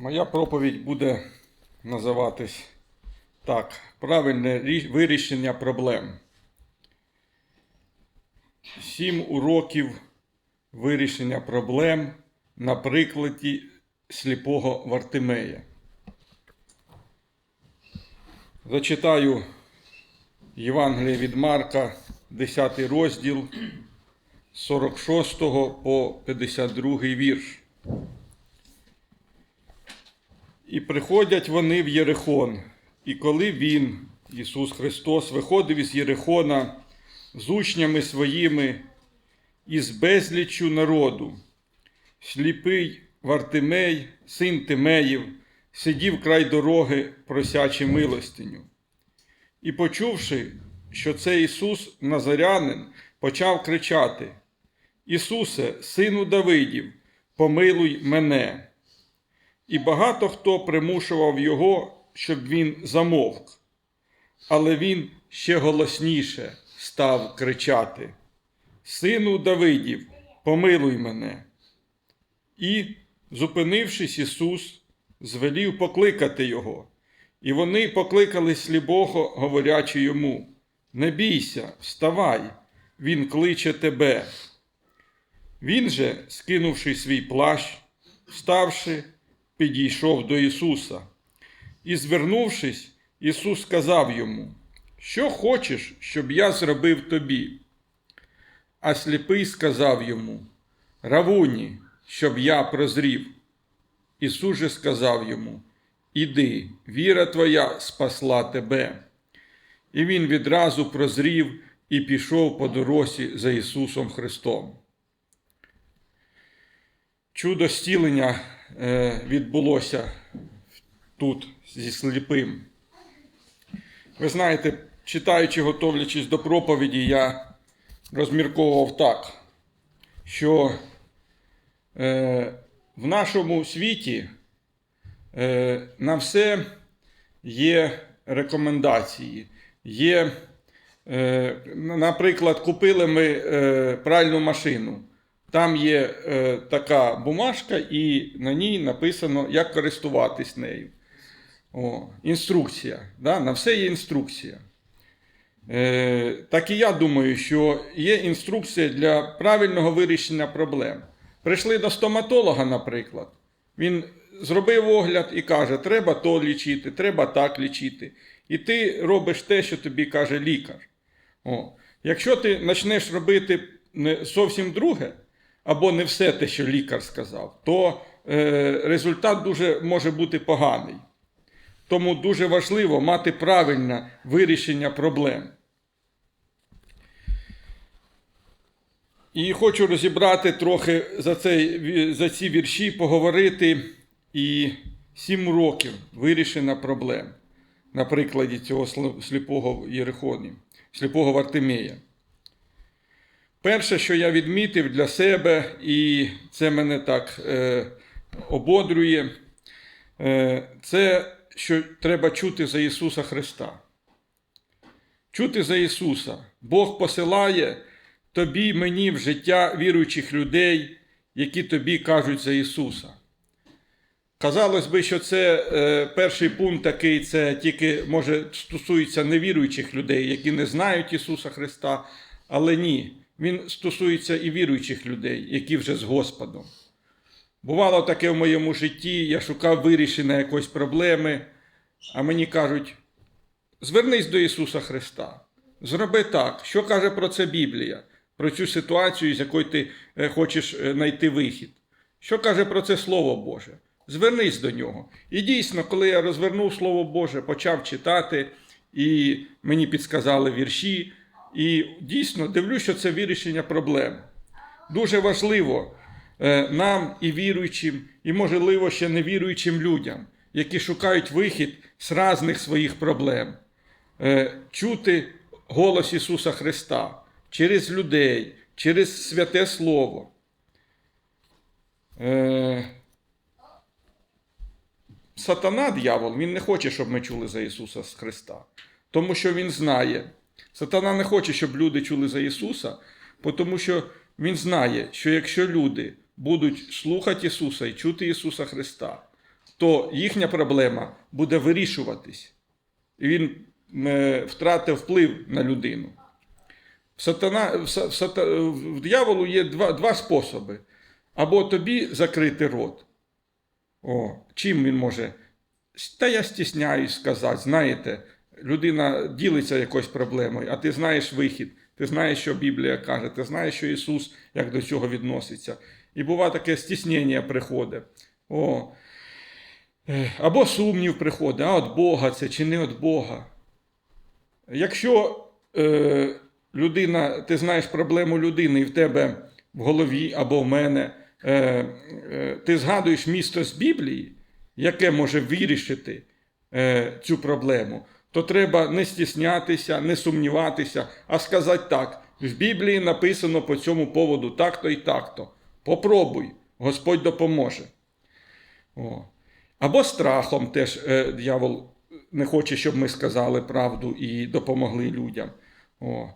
Моя проповідь буде називатись так: правильне вирішення проблем. Сім уроків вирішення проблем на прикладі сліпого Вартимея. Зачитаю Євангеліє від Марка, 10 розділ 46 по 52 вірш. І приходять вони в Єрихон. І коли він, Ісус Христос, виходив із Єрихона з учнями своїми і з безліччю народу, сліпий Вартимей, син Тимеїв, сидів край дороги, просячи милостиню. І почувши, що це Ісус Назарянин, почав кричати: Ісусе, сину Давидів, помилуй мене. І багато хто примушував його, щоб він замовк. Але він ще голосніше став кричати: Сину Давидів, помилуй мене. І, зупинившись, Ісус звелів покликати його. І вони покликали сліпого, говорячи йому: Не бійся, вставай, він кличе тебе. Він же, скинувши свій плащ, вставши, підійшов до Ісуса. І, звернувшись, Ісус сказав йому: Що хочеш, щоб я зробив тобі? А сліпий сказав йому: Равуні, щоб я прозрів. Ісус же сказав йому: Іди, віра твоя спасла тебе. І він відразу прозрів і пішов по дорозі за Ісусом Христом. Чудо зцілення е, відбулося тут зі сліпим. Ви знаєте, читаючи, готовлячись до проповіді, я розмірковував так, що е, в нашому світі е, на все є рекомендації. Є, е, наприклад, купили ми е, пральну машину. Там є е, така бумажка, і на ній написано, як користуватись нею. О, інструкція. Да? На все є інструкція. Е, так і я думаю, що є інструкція для правильного вирішення проблем. Прийшли до стоматолога, наприклад. Він зробив огляд і каже, треба то лічити, треба так лічити. І ти робиш те, що тобі каже лікар. О. Якщо ти почнеш робити зовсім друге, або не все те, що лікар сказав, то е, результат дуже може бути поганий. Тому дуже важливо мати правильне вирішення проблем. І хочу розібрати трохи за, цей, за ці вірші, поговорити і сім років вирішення проблем на прикладі цього сл- сліпого Єрихоні, сліпого Вартимея. Перше, що я відмітив для себе, і це мене так е, ободрює, е, це що треба чути за Ісуса Христа. Чути за Ісуса. Бог посилає тобі, мені в життя віруючих людей, які тобі кажуть за Ісуса. Казалось би, що це е, перший пункт такий, це тільки може стосується невіруючих людей, які не знають Ісуса Христа, але ні, Він стосується і віруючих людей, які вже з Господом. Бувало таке в моєму житті, я шукав вирішення якоїсь проблеми, а мені кажуть: звернись до Ісуса Христа. Зроби так, що каже про це Біблія, про цю ситуацію, з якої ти е, хочеш е, знайти вихід. Що каже про це Слово Боже? Звернись до нього. І дійсно, коли я розвернув Слово Боже, почав читати, і мені підсказали вірші, і дійсно дивлюсь, що це вирішення проблем. Дуже важливо е, нам і віруючим, і, можливо, ще невіруючим людям, які шукають вихід з різних своїх проблем, е, чути голос Ісуса Христа через людей, через святе Слово. Е, Сатана, дьявол, він не хоче, щоб ми чули за Ісуса Христа. Тому що Він знає. Сатана не хоче, щоб люди чули за Ісуса, тому що Він знає, що якщо люди будуть слухати Ісуса і чути Ісуса Христа, то їхня проблема буде вирішуватись. І він е, втратив вплив на людину. В, сатана, в, са- в, сата, в дияволу є два, два способи. Або тобі закрити рот. О, чим він може? Та я стісняюсь сказати, знаєте, людина ділиться якоюсь проблемою, а ти знаєш вихід, ти знаєш, що Біблія каже, ти знаєш, що Ісус як до цього відноситься. І буває таке стіснення приходить. О. Або сумнів приходить, а від Бога це чи не від Бога. Якщо е, людина, ти знаєш проблему людини, і в тебе в голові або в мене, е, е, ти згадуєш місто з Біблії, яке може вирішити е, цю проблему, то треба не стіснятися, не сумніватися, а сказати так: в Біблії написано по цьому поводу так-то і так-то. Попробуй, Господь допоможе. О. Або страхом теж е, дьявол не хоче, щоб ми сказали правду і допомогли людям. О.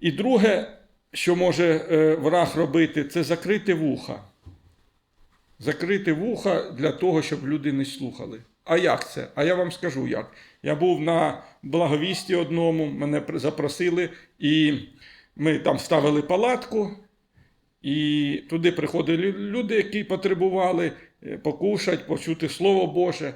І друге, що може е, враг робити, це закрити вуха. Закрити вуха для того, щоб люди не слухали. А як це? А я вам скажу як. Я був на благовісті одному, мене запросили, і ми там ставили палатку, і туди приходили люди, які потребували е, покушати, почути Слово Боже.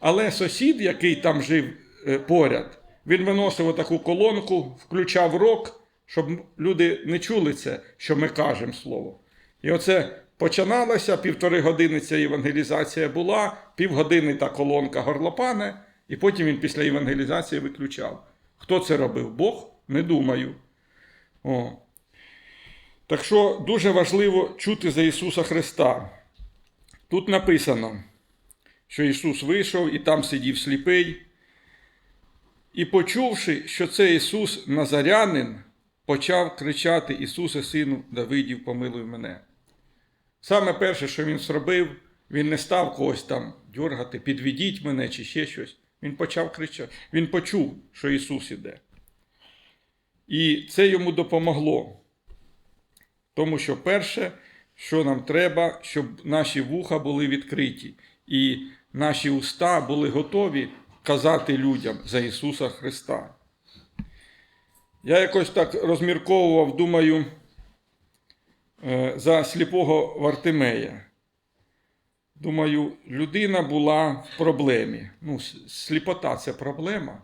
Але сусід, який там жив е, поряд, він виносив таку колонку, включав рок, щоб люди не чули це, що ми кажемо слово. І оце починалося, півтори години ця євангелізація була, півгодини та колонка горлопане, і потім він після євангелізації виключав. Хто це робив? Бог? Не думаю. О. Так що дуже важливо чути за Ісуса Христа. Тут написано, що Ісус вийшов і там сидів сліпий. І почувши, що це Ісус Назарянин, почав кричати Ісусе, Сину Давидів, помилуй мене. Саме перше, що він зробив, він не став когось там дьоргати, підведіть мене чи ще щось. Він почав кричати. Він почув, що Ісус іде. І це йому допомогло. Тому що перше, що нам треба, щоб наші вуха були відкриті, і наші уста були готові казати людям за Ісуса Христа. Я якось так розмірковував, думаю, е, за сліпого Вартимея. Думаю, людина була в проблемі. Ну, сліпота це проблема.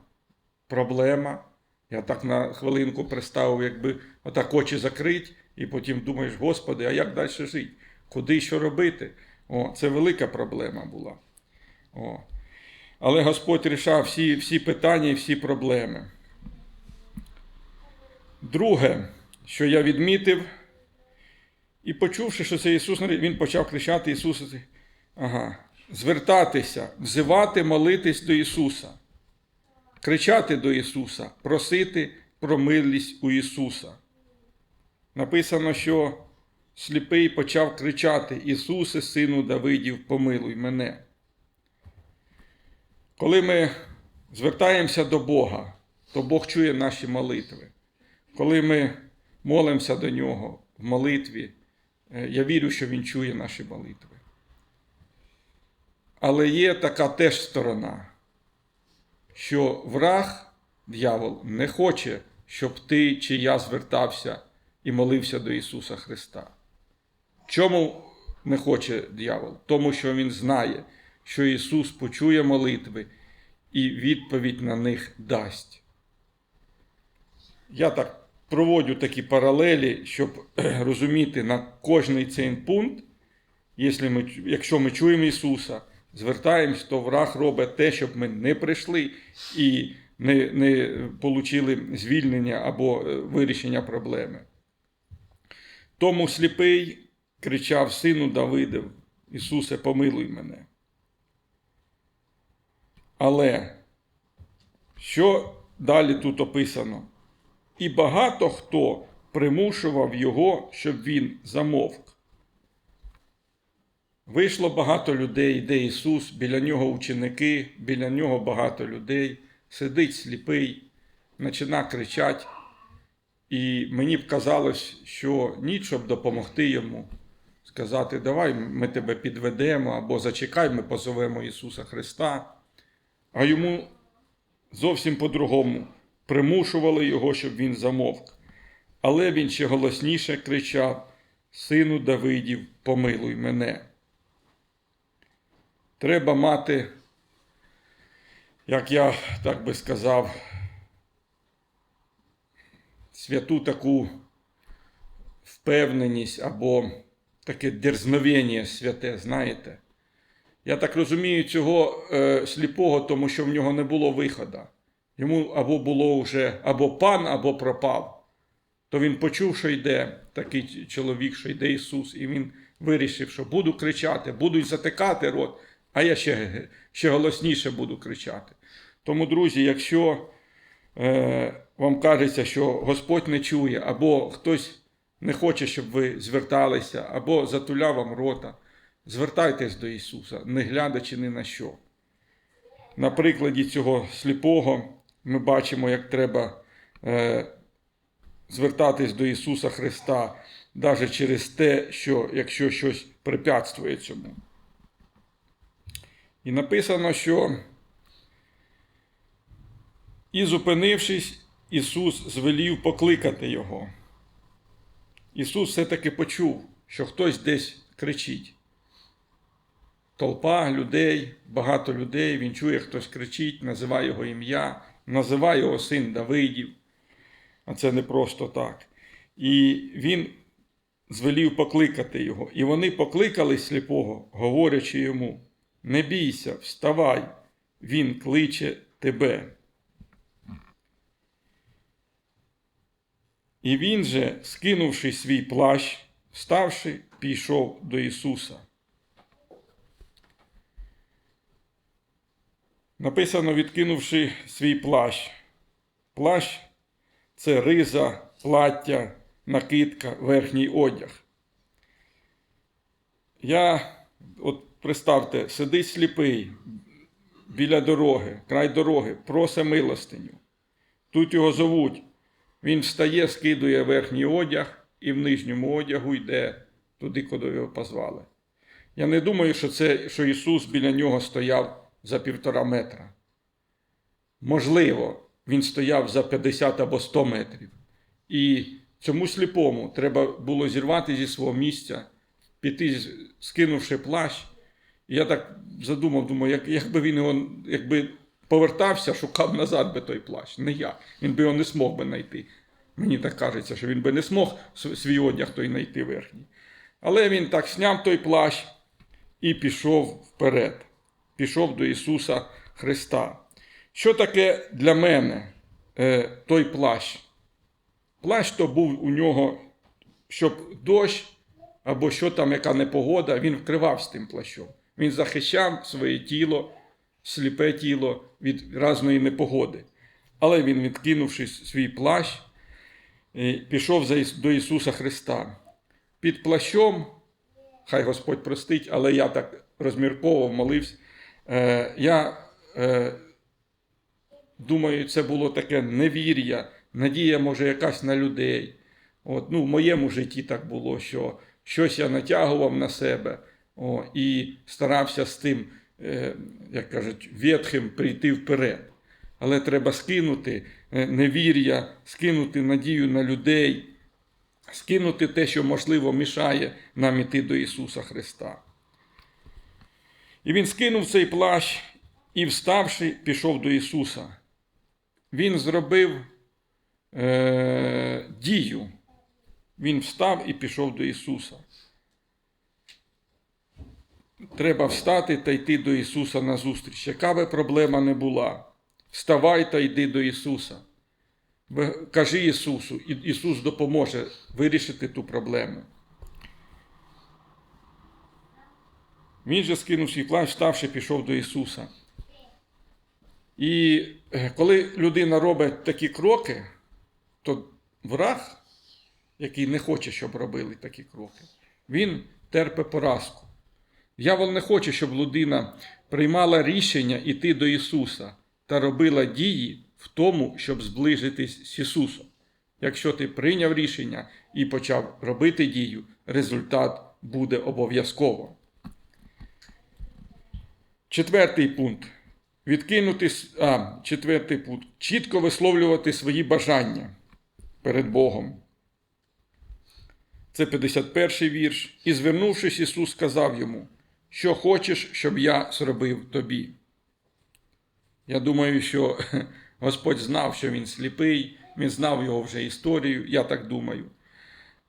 Проблема. Я так на хвилинку представив, якби отак очі закрить, і потім думаєш, Господи, а як далі жити? Куди що робити? О, це велика проблема була. О. Але Господь рішав всі, всі питання і всі проблеми. Друге, що я відмітив, і почувши, що це Ісус, Він почав кричати Ісуса, ага, звертатися, взивати, молитись до Ісуса, кричати до Ісуса, просити про милість у Ісуса. Написано, що сліпий почав кричати: Ісусе, Сину Давидів, помилуй мене. Коли ми звертаємося до Бога, то Бог чує наші молитви. Коли ми молимося до Нього в молитві, е, я вірю, що Він чує наші молитви. Але є така теж сторона, що враг, дьявол, не хоче, щоб ти чи я звертався і молився до Ісуса Христа. Чому не хоче дьявол? Тому що Він знає, що Ісус почує молитви і відповідь на них дасть. Я так проводжу такі паралелі, щоб розуміти на кожний цей пункт, якщо ми, чуємо Ісуса, звертаємось, то враг робить те, щоб ми не прийшли і не, не отримали звільнення або е, вирішення проблеми. Тому сліпий кричав Сину Давидов, Ісусе, помилуй мене. Але що далі тут описано? І багато хто примушував його, щоб він замовк. Вийшло багато людей, де Ісус, біля нього ученики, біля нього багато людей, сидить сліпий, почина кричати. І мені б казалось, що ніч, щоб допомогти йому. казати, давай ми тебе підведемо, або зачекай, ми позовемо Ісуса Христа. А йому зовсім по-другому примушували його, щоб він замовк. Але він ще голосніше кричав: Сину Давидів, помилуй мене. Треба мати, як я так би сказав, святу таку впевненість або таке дерзновення святе, знаєте. Я так розумію цього е, сліпого, тому що в нього не було виходу. Йому або було вже або пан, або пропав. То він почув, що йде такий чоловік, що йде Ісус, і він вирішив, що буду кричати, будуть затикати рот, а я ще, ще голосніше буду кричати. Тому, друзі, якщо е, вам кажеться, що Господь не чує, або хтось не хоче, щоб ви зверталися, або затуляв вам рота, звертайтесь до Ісуса, не глядачи ні на що. На прикладі цього сліпого ми бачимо, як треба е, звертатись до Ісуса Христа, навіть через те, що якщо щось препятствує цьому. І написано, що і зупинившись, Ісус звелів покликати Його. Ісус все-таки почув, що хтось десь кричить. Толпа людей, багато людей, він чує, хтось кричить, називає його ім'я, називає його син Давидів. А це не просто так. І він звелів покликати його. І вони покликали сліпого, говорячи йому: Не бійся, вставай, він кличе тебе. І він же, скинувши свій плащ, вставши, пішов до Ісуса. Написано, відкинувши свій плащ. Плащ це риза, плаття, накидка, верхній одяг. Я, от представте, сидить сліпий біля дороги, край дороги, просе милостиню. Тут його зовуть. Він встає, скидує верхній одяг і в нижньому одягу йде туди, куди його позвали. Я не думаю, що це, що Ісус біля нього стояв за півтора метра. Можливо, він стояв за 50 або 100 метрів. І цьому сліпому треба було зірвати зі свого місця, піти, скинувши плащ. Я так задумав, думаю, як, якби він його якби повертався, шукав назад би той плащ. Не я. Він би його не смог би знайти. Мені так кажеться, що він би не смог свій одяг той знайти верхній. Але він так сняв той плащ і пішов вперед. Пішов до Ісуса Христа. Що таке для мене е, той плащ? Плащ то був у нього, щоб дощ або що там, яка непогода, він вкривав з тим плащом. Він захищав своє тіло, сліпе тіло від разної непогоди. Але він, відкинувши свій плащ, е, пішов до Ісуса Христа. Під плащом, хай Господь простить, але я так розмірковував, молився. Е, я е, думаю, це було таке невір'я, надія, може, якась на людей. От, ну, в моєму житті так було, що щось я натягував на себе о, і старався з тим, е, як кажуть, ветхим прийти вперед. Але треба скинути е, невір'я, скинути надію на людей, скинути те, що можливо мішає нам іти до Ісуса Христа. І він скинув цей плащ і, вставши, пішов до Ісуса. Він зробив е, дію. Він встав і пішов до Ісуса. Треба встати та йти до Ісуса назустріч. Яка би проблема не була, вставай та йди до Ісуса. Кажи Ісусу, і Ісус допоможе вирішити ту проблему. Він же скинув свій плащ, вставши, пішов до Ісуса. І е, коли людина робить такі кроки, то враг, який не хоче, щоб робили такі кроки, він терпе поразку. Дьявол не хоче, щоб людина приймала рішення йти до Ісуса та робила дії в тому, щоб зближитись з Ісусом. Якщо ти прийняв рішення і почав робити дію, результат буде обов'язково. Четвертий пункт. Відкинути, а, четвертий пункт. Чітко висловлювати свої бажання перед Богом. Це 51 вірш. І звернувшись, Ісус сказав йому, що хочеш, щоб я зробив тобі. Я думаю, що Господь знав, що він сліпий, він знав його вже історію, я так думаю.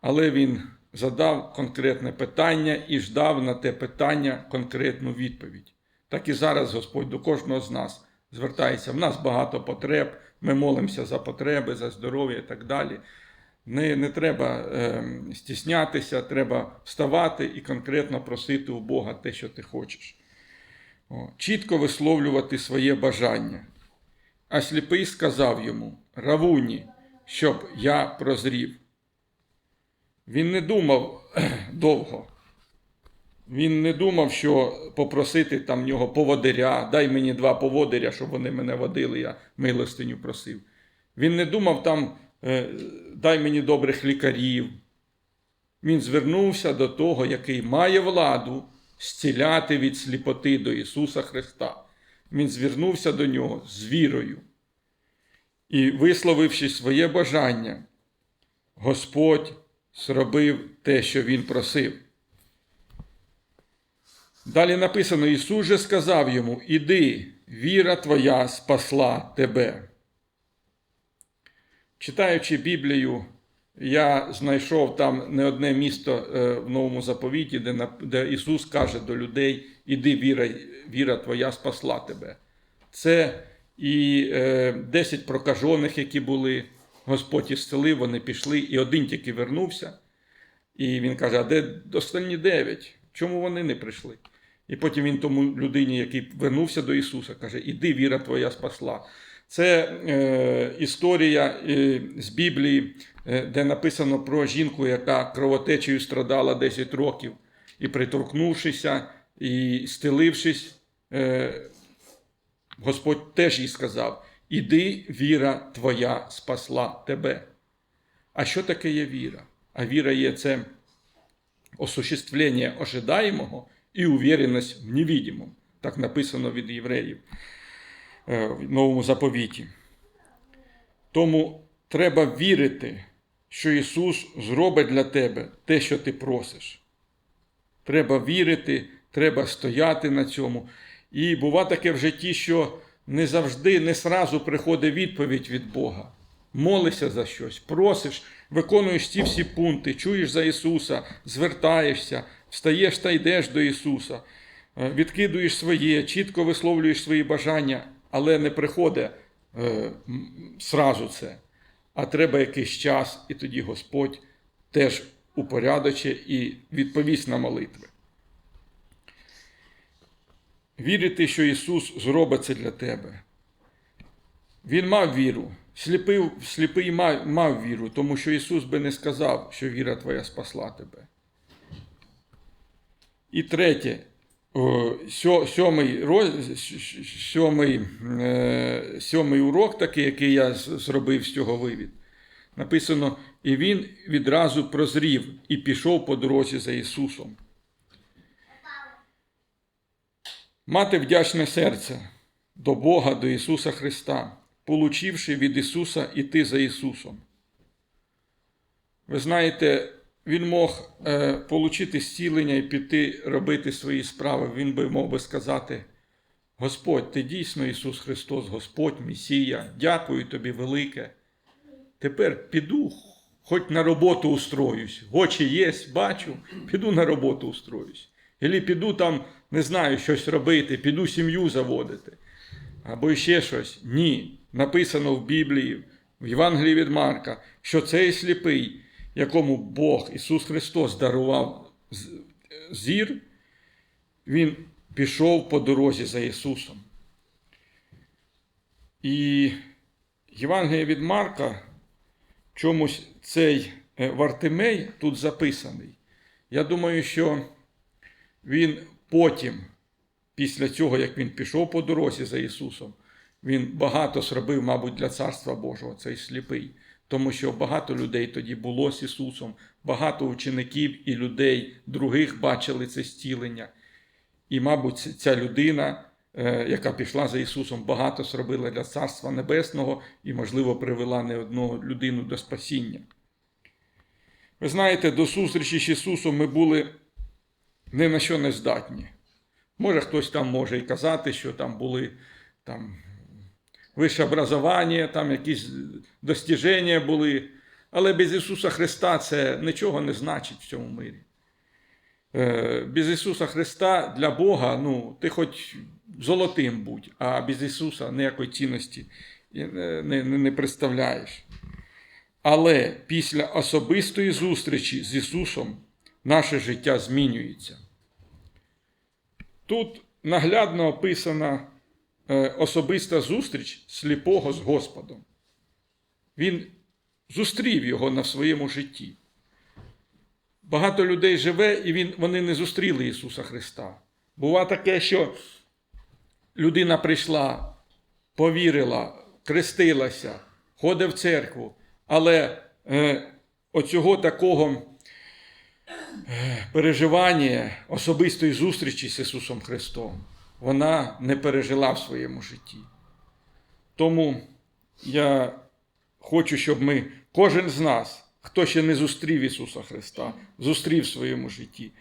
Але він задав конкретне питання і ждав на те питання конкретну відповідь. Так і зараз Господь до кожного з нас звертається. В нас багато потреб, ми молимося за потреби, за здоров'я і так далі. Не, не треба е, стіснятися, треба вставати і конкретно просити у Бога те, що ти хочеш. О, чітко висловлювати своє бажання. А сліпий сказав йому: Равуні, щоб я прозрів. Він не думав довго. Він не думав, що попросити там нього поводиря, дай мені два поводиря, щоб вони мене водили, я милостиню просив. Він не думав там, дай мені добрих лікарів. Він звернувся до того, який має владу зціляти від сліпоти до Ісуса Христа. Він звернувся до нього з вірою. І, висловивши своє бажання, Господь зробив те, що він просив. Далі написано: Ісус же сказав йому: Іди, віра твоя спасла тебе. Читаючи Біблію, я знайшов там не одне місто е, в новому заповіті, де, де Ісус каже до людей: Іди, віра, віра твоя спасла тебе. Це і е, 10 прокажених, які були, Господь ісцелив, вони пішли, і один тільки вернувся. І він каже: а де останні дев'ять? Чому вони не прийшли? І потім він тому людині, який вернувся до Ісуса, каже: Іди, віра твоя спасла. Це е, історія е, з Біблії, е, де написано про жінку, яка кровотечею страдала 10 років, і приторкнувшися, і стелившись, е, Господь теж їй сказав: Іди, віра твоя спасла тебе. А що таке є віра? А віра є це осуществлення ожидаємого і уверенность в невидимому. Так написано від євреїв в новому заповіті. Тому треба вірити, що Ісус зробить для тебе те, що ти просиш. Треба вірити, треба стояти на цьому. І бува таке в житті, що не завжди, не сразу приходить відповідь від Бога. Молишся за щось, просиш, виконуєш ці всі пункти, чуєш за Ісуса, звертаєшся, встаєш та йдеш до Ісуса, е, відкидуєш своє, чітко висловлюєш свої бажання, але не приходить е, сразу це. А треба якийсь час, і тоді Господь теж упорядочить і відповість на молитви. Вірити, що Ісус зробить це для тебе. Він мав віру. Сліпий, сліпий мав, мав віру, тому що Ісус би не сказав, що віра твоя спасла тебе. І третє, сьомий, сьомий, е, сьомий урок, такий, який я зробив з цього вивід. Написано: і він відразу прозрів і пішов по дорозі за Ісусом. Мати вдячне серце до Бога, до Ісуса Христа, получивши від Ісуса іти за Ісусом. Ви знаєте, Він мог е, получити зцілення і піти робити свої справи. Він би мог би сказати: Господь, ти дійсно Ісус Христос, Господь, Месія, дякую тобі велике. Тепер піду, хоч на роботу устроюсь. Очі є, бачу, піду на роботу устроюсь. Ілі піду там, не знаю, щось робити, піду сім'ю заводити. Або ще щось. Ні. Написано в Біблії, в Євангелії від Марка, що цей сліпий, якому Бог Ісус Христос дарував зір, Він пішов по дорозі за Ісусом. І Євангелія від Марка чомусь цей е, Вартимей тут записаний. Я думаю, що він потім, після цього, як він пішов по дорозі за Ісусом, він багато зробив, мабуть, для Царства Божого, цей сліпий. Тому що багато людей тоді було з Ісусом, багато учеників і людей других бачили це зцілення. І, мабуть, ця людина, е, яка пішла за Ісусом, багато зробила для Царства Небесного і, можливо, привела не одну людину до спасіння. Ви знаєте, до зустрічі з Ісусом ми були ні на що не здатні. Може, хтось там може і казати, що там були там, вище образування, там якісь достіження були. Але без Ісуса Христа це нічого не значить в цьому мирі. Е, Без Ісуса Христа для Бога, ну, ти хоч золотим будь, а без Ісуса ніякої цінності не, не, не представляєш. Але після особистої зустрічі з Ісусом наше життя змінюється. Тут наглядно описана особиста зустріч сліпого з Господом. Він зустрів його на своєму житті. Багато людей живе, і він, вони не зустріли Ісуса Христа. Бува таке, що людина прийшла, повірила, крестилася, ходить в церкву, але е, оцього такого е, переживання особистої зустрічі з Ісусом Христом вона не пережила в своєму житті. Тому я хочу, щоб ми, кожен з нас, хто ще не зустрів Ісуса Христа, зустрів в своєму житті.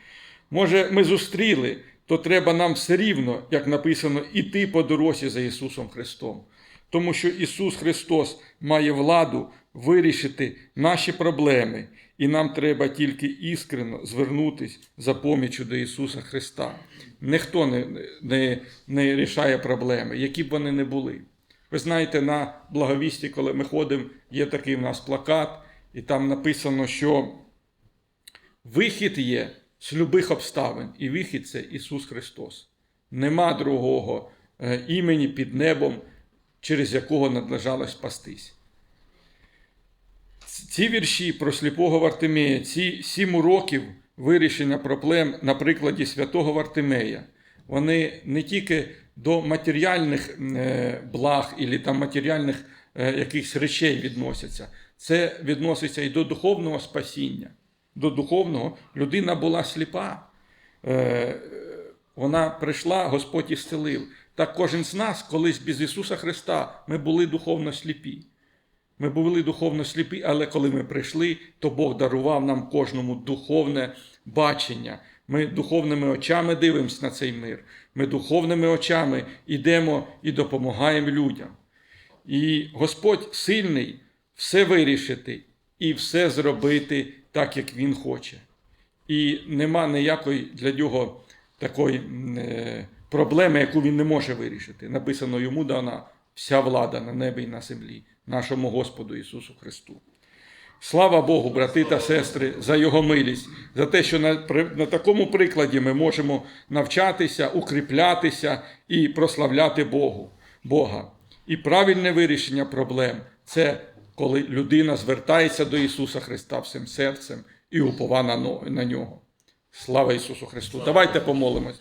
Може, ми зустріли, то треба нам все рівно, як написано, іти по дорозі за Ісусом Христом. Тому що Ісус Христос має владу вирішити наші проблеми, і нам треба тільки іскрено звернутись за помічю до Ісуса Христа. Ніхто не, не, не рішає проблеми, які б вони не були. Ви знаєте, на благовісті, коли ми ходимо, є такий в нас плакат, і там написано, що вихід є з любих обставин, і вихід це Ісус Христос. Нема другого е, імені під небом, через якого надлежало спастись. Ці вірші про сліпого Вартимея, ці сім уроків вирішення проблем на прикладі святого Вартимея, вони не тільки до матеріальних е, благ і матеріальних е, якихось речей відносяться. Це відноситься і до духовного спасіння. До духовного людина була сліпа. Е, Вона прийшла, Господь ісцелив. Так кожен з нас, колись без Ісуса Христа, ми були духовно сліпі. Ми були духовно сліпі, але коли ми прийшли, то Бог дарував нам кожному духовне бачення. Ми духовними очами дивимося на цей мир. Ми духовними очами йдемо і допомагаємо людям. І Господь сильний все вирішити і все зробити так, як Він хоче. І нема ніякої для нього такої е, проблеми, яку він не може вирішити. Написано йому дана вся влада на небі і на землі, нашому Господу Ісусу Христу. Слава Богу, брати та сестри, за Його милість, за те, що на, на такому прикладі ми можемо навчатися, укріплятися і прославляти Богу, Бога. І правильне вирішення проблем це коли людина звертається до Ісуса Христа всім серцем і упова на, на нього. Слава Ісусу Христу! Давайте помолимось.